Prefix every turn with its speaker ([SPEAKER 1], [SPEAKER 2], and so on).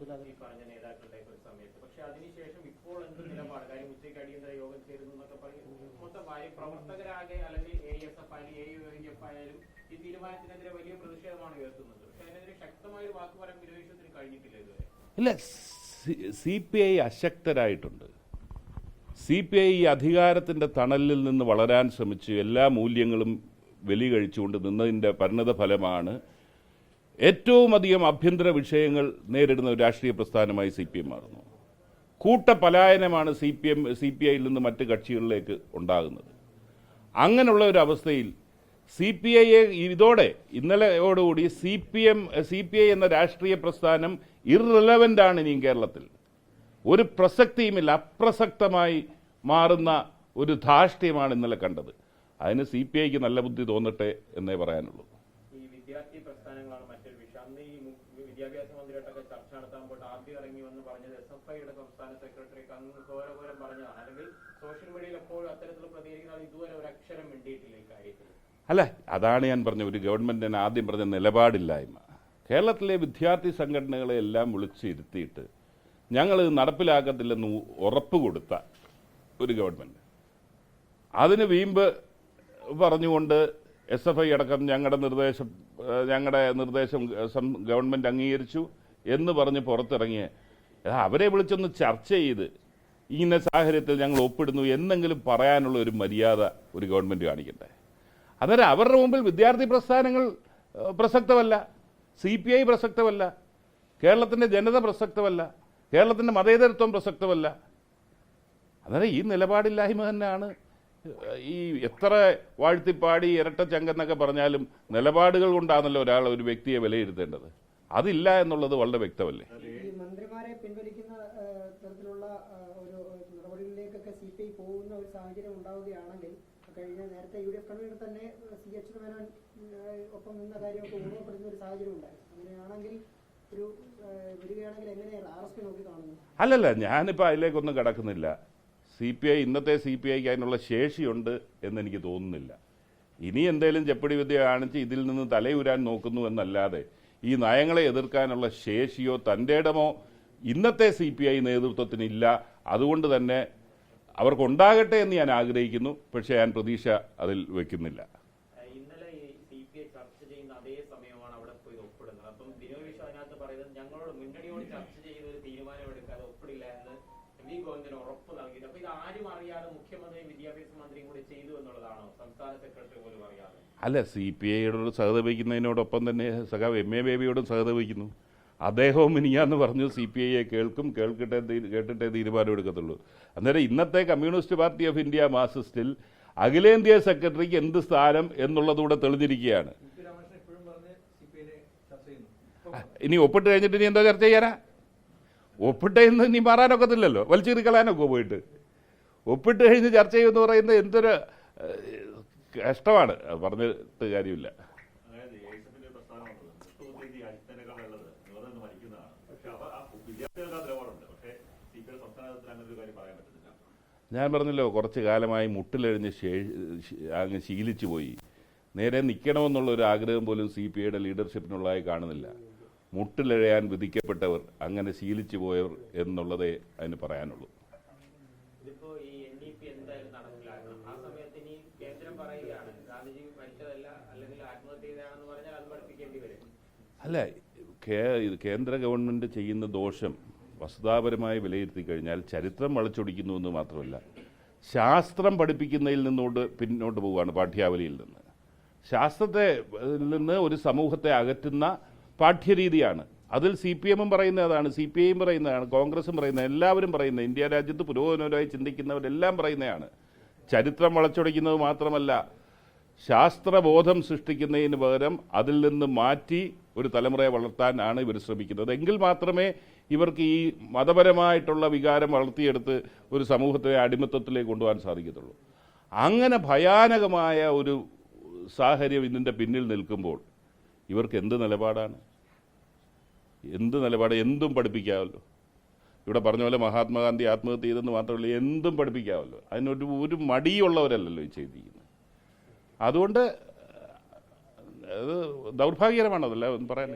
[SPEAKER 1] ഈ പറഞ്ഞ നേതാക്കളുടെ ഒരു സമയത്ത്. പക്ഷെ അതിനുശേഷം ഇപ്പോൾ എന്ത് നിലപാട്? കാര്യം ഉച്ചയ്ക്ക് അടിയന്തര യോഗം ചേരുന്നു എന്നൊക്കെ പറയും. മൊത്തമായി പ്രവർത്തകരാകെ അല്ലെങ്കിൽ എ എസ് എഫ് ആയാലും എ എഫ് ആയാലും ഈ തീരുമാനത്തിനെതിരെ വലിയ പ്രതിഷേധമാണ് ഉയർത്തുന്നത്. പക്ഷെ അതിനെതിരെ ശക്തമായ ഒരു വാക്ക് പറയാൻ വിരോധിച്ചതിന് കഴിഞ്ഞിട്ടില്ല ഇതുവരെ.
[SPEAKER 2] ഇല്ല സി പി ഐ അശക്തരായിട്ടുണ്ട്. സി പി ഐ അധികാരത്തിന്റെ തണലിൽ നിന്ന് വളരാൻ ശ്രമിച്ചു. എല്ലാ മൂല്യങ്ങളും ബലി കഴിച്ചുകൊണ്ട് നിന്നതിന്റെ പരിണത ഫലമാണ് ഏറ്റവും അധികം ആഭ്യന്തര വിഷയങ്ങൾ നേരിടുന്ന ഒരു രാഷ്ട്രീയ പ്രസ്ഥാനമായി സി പി എം മാറുന്നു. കൂട്ടപലായനമാണ് C P M C P ഐയിൽ നിന്ന് മറ്റ് കക്ഷികളിലേക്ക് ഉണ്ടാകുന്നത്. അങ്ങനെയുള്ള ഒരു അവസ്ഥയിൽ സി പി ഐയെ ഇതോടെ ഇന്നലെയോടുകൂടി C P M C P I എന്ന രാഷ്ട്രീയ പ്രസ്ഥാനം ഇറിലവന്റ് ആണ് ഇനിയും കേരളത്തിൽ. ഒരു പ്രസക്തിയുമില്ല അപ്രസക്തമായി മാറുന്ന ഒരു ധാർഷ്ട്യമാണ് ഇന്നലെ കണ്ടത്. അതിന് സി പി ഐക്ക് നല്ല ബുദ്ധി തോന്നട്ടെ എന്നേ പറയാനുള്ളൂ.
[SPEAKER 1] വിദ്യാർത്ഥി പ്രസ്ഥാനങ്ങളാണ് മറ്റൊരു വിഷയം. അന്ന് ഈ വിദ്യാഭ്യാസ മന്ത്രിയായിട്ടൊക്കെ ചർച്ച നടത്താൻ പോയിട്ട് ആദ്യം ഇറങ്ങി വന്ന് പറഞ്ഞത് എസ് എഫ് ഐയുടെ സംസ്ഥാന സെക്രട്ടറിക്ക് അന്ന് ഘോരഘോരം പറഞ്ഞതാണ്. അല്ലെങ്കിൽ സോഷ്യൽ മീഡിയയിൽ എപ്പോഴും അത്തരത്തിൽ പ്രതികരിക്കുന്ന ആൾ ഇതുവരെ ഒരു അക്ഷരം മിണ്ടിയിട്ടില്ല ഈ കാര്യത്തിൽ.
[SPEAKER 2] അല്ല അതാണ് ഞാൻ പറഞ്ഞ ഒരു ഗവൺമെന്റിന് ആദ്യം പറഞ്ഞ നിലപാടില്ലായ്മ. കേരളത്തിലെ വിദ്യാർത്ഥി സംഘടനകളെ എല്ലാം വിളിച്ചിരുത്തിയിട്ട് ഞങ്ങൾ നടപ്പിലാക്കത്തില്ലെന്ന് ഉറപ്പ് കൊടുത്ത ഒരു ഗവൺമെന്റ്. അതിന് വീമ്പ് പറഞ്ഞുകൊണ്ട് എസ് എഫ് ഐ അടക്കം ഞങ്ങളുടെ നിർദ്ദേശം ഞങ്ങളുടെ നിർദ്ദേശം ഗവൺമെന്റ് അംഗീകരിച്ചു എന്ന് പറഞ്ഞ് പുറത്തിറങ്ങിയ അവരെ വിളിച്ചൊന്ന് ചർച്ച ചെയ്ത് ഇങ്ങനെ സാഹചര്യത്തിൽ ഞങ്ങൾ ഒപ്പിടുന്നു എന്നെങ്കിലും പറയാനുള്ള ഒരു മര്യാദ ഒരു ഗവൺമെന്റ് കാണിക്കട്ടെ. അന്നേരം അവരുടെ മുമ്പിൽ വിദ്യാർത്ഥി പ്രസ്ഥാനങ്ങൾ പ്രസക്തമല്ല സി പി ഐ പ്രസക്തമല്ല കേരളത്തിന്റെ ജനത പ്രസക്തമല്ല കേരളത്തിന്റെ മതേതരത്വം പ്രസക്തമല്ല. അന്നേരം ഈ നിലപാടില്ലായ്മ തന്നെയാണ് ഈ എത്ര വാഴ്ത്തിപ്പാടി ഇരട്ട ചങ്കെന്നൊക്കെ പറഞ്ഞാലും നിലപാടുകൾ കൊണ്ടാണല്ലോ ഒരാൾ ഒരു വ്യക്തിയെ വിലയിരുത്തേണ്ടത്. അതില്ല എന്നുള്ളത് വളരെ വ്യക്തമല്ലേ?
[SPEAKER 3] മന്ത്രിമാരെ പിൻവലിക്കുന്ന തരത്തിലുള്ള ഒരു നടപടികളിലേക്കൊക്കെ സി പി ഐ പോകുന്ന ഒരു സാഹചര്യം ഉണ്ടാവുകയാണെങ്കിൽ കഴിഞ്ഞ നേരത്തെ യു ഡി എഫ് കൺവീനർ തന്നെ സി എച്ച് മേനോൻ ഒപ്പം നിന്ന കാര്യമൊക്കെ ഓർമ്മപ്പെടുന്ന ഒരു സാഹചര്യം ഉണ്ടായി അങ്ങനെയാണെങ്കിൽ
[SPEAKER 2] അല്ലല്ല ഞാനിപ്പോൾ അതിലേക്കൊന്നും കടക്കുന്നില്ല. സി പി ഐ ഇന്നത്തെ സി പി ഐക്ക് അതിനുള്ള ശേഷിയുണ്ട് എന്നെനിക്ക് തോന്നുന്നില്ല. ഇനി എന്തേലും ചെപ്പടി വിദ്യ കാണിച്ച് ഇതിൽ നിന്ന് തലയുരാൻ നോക്കുന്നു എന്നല്ലാതെ ഈ നയങ്ങളെ എതിർക്കാനുള്ള ശേഷിയോ തന്റെ ഇടമോ ഇന്നത്തെ സി പി ഐ നേതൃത്വത്തിനില്ല. അതുകൊണ്ട് തന്നെ അവർക്കുണ്ടാകട്ടെ എന്ന് ഞാൻ ആഗ്രഹിക്കുന്നു. പക്ഷേ ഞാൻ പ്രതീക്ഷ അതിൽ വെക്കുന്നില്ല.
[SPEAKER 1] ഞങ്ങളോട് മുന്നണിയോട് ചർച്ച ചെയ്ത് ഒരു ഒപ്പിടില്ല എന്ന് വി ഉറപ്പ് നൽകിയിട്ട്. അപ്പൊ ഇത് ആരും അറിയാതെ മുഖ്യമന്ത്രിയും വിദ്യാഭ്യാസ മന്ത്രിയും കൂടി ചെയ്തു എന്നുള്ളതാണോ? സംസ്ഥാന സെക്രട്ടറി പോലും അറിയാതെ.
[SPEAKER 2] അല്ല സി പി ഐയോട് സഹതപിക്കുന്നതിനോടൊപ്പം തന്നെ സഖാവ് എം എ ബേബിയോടും സഹതപിക്കുന്നു. അദ്ദേഹവും ഇനിയാന്ന് പറഞ്ഞു സി പി ഐയെ കേൾക്കും കേൾക്കട്ടെ കേട്ടിട്ടേ തീരുമാനം എടുക്കത്തുള്ളൂ. അന്നേരം ഇന്നത്തെ കമ്മ്യൂണിസ്റ്റ് പാർട്ടി ഓഫ് ഇന്ത്യ മാർസിസ്റ്റിൽ അഖിലേന്ത്യാ സെക്രട്ടറിക്ക് എന്ത് സ്ഥാനം എന്നുള്ളതുകൂടെ തെളിഞ്ഞിരിക്കുകയാണ്. ഇനി ഒപ്പിട്ട് കഴിഞ്ഞിട്ട് ഇനി എന്താ ചർച്ച ചെയ്യാനാ? ഒപ്പിട്ട് ഇന്ന് ഇനി മാറാനൊക്കത്തില്ലല്ലോ. വലിച്ചെറി കളയാനൊക്കെ പോയിട്ട്. ഒപ്പിട്ട് കഴിഞ്ഞ് ചർച്ച ചെയ്യുമെന്ന് പറയുന്നത് എന്തൊരു കഷ്ടമാണ്. പറഞ്ഞിട്ട് കാര്യമില്ല. ഞാൻ പറഞ്ഞല്ലോ കുറച്ച് കാലമായി മുട്ടിലെഴിഞ്ഞ് അങ്ങ് ശീലിച്ചു പോയി നേരെ നിൽക്കണമെന്നുള്ള ഒരു ആഗ്രഹം പോലും സി പി ഐയുടെ ലീഡർഷിപ്പിനുള്ളതായി കാണുന്നില്ല. മുട്ടിലെഴയാൻ വിധിക്കപ്പെട്ടവർ അങ്ങനെ ശീലിച്ചു പോയവർ എന്നുള്ളതേ അതിന് പറയാനുള്ളൂ. അല്ല കേന്ദ്ര ഗവൺമെന്റ് ചെയ്യുന്ന ദോഷം വസ്തുതാപരമായി വിലയിരുത്തി കഴിഞ്ഞാൽ ചരിത്രം വളച്ചൊടിക്കുന്നു എന്ന് മാത്രമല്ല ശാസ്ത്രം പഠിപ്പിക്കുന്നതിൽ നിന്നോട്ട് പിന്നോട്ട് പോവുകയാണ് പാഠ്യാവലിയിൽ നിന്ന്. ശാസ്ത്രത്തെ നിന്ന് ഒരു സമൂഹത്തെ അകറ്റുന്ന പാഠ്യരീതിയാണ്. അതിൽ സി പി എമ്മും പറയുന്ന അതാണ് സി പി ഐയും പറയുന്നതാണ് കോൺഗ്രസും പറയുന്നത് എല്ലാവരും പറയുന്നത് ഇന്ത്യ രാജ്യത്ത് പുരോഗമനപരമായി ചിന്തിക്കുന്നവരെല്ലാം പറയുന്നതാണ്. ചരിത്രം വളച്ചൊടിക്കുന്നത് മാത്രമല്ല ശാസ്ത്രബോധം സൃഷ്ടിക്കുന്നതിന് പകരം അതിൽ നിന്ന് മാറ്റി ഒരു തലമുറയെ വളർത്താനാണ് ഇവർ ശ്രമിക്കുന്നത്. എങ്കിൽ മാത്രമേ ഇവർക്ക് ഈ മതപരമായിട്ടുള്ള വികാരം വളർത്തിയെടുത്ത് ഒരു സമൂഹത്തെ അടിമത്തത്തിലേക്ക് കൊണ്ടുപോകാൻ സാധിക്കത്തുള്ളൂ. അങ്ങനെ ഭയാനകമായ ഒരു സാഹചര്യം ഇതിന്റെ പിന്നിൽ നിൽക്കുമ്പോൾ ഇവർക്ക് എന്ത് നിലപാടാണ്? എന്ത് നിലപാട്? എന്തും പഠിപ്പിക്കാമല്ലോ ഇവിടെ പറഞ്ഞ പോലെ മഹാത്മാഗാന്ധി ആത്മഹത്യ ചെയ്തെന്ന് മാത്രമല്ല എന്തും പഠിപ്പിക്കാമല്ലോ അതിനൊരു ഒരു മടിയുള്ളവരല്ലല്ലോ ഈ ചെയ്തിരിക്കുന്നത് അതുകൊണ്ട് അത് ദൗർഭാഗ്യകരമാണതല്ല? പറയാൻ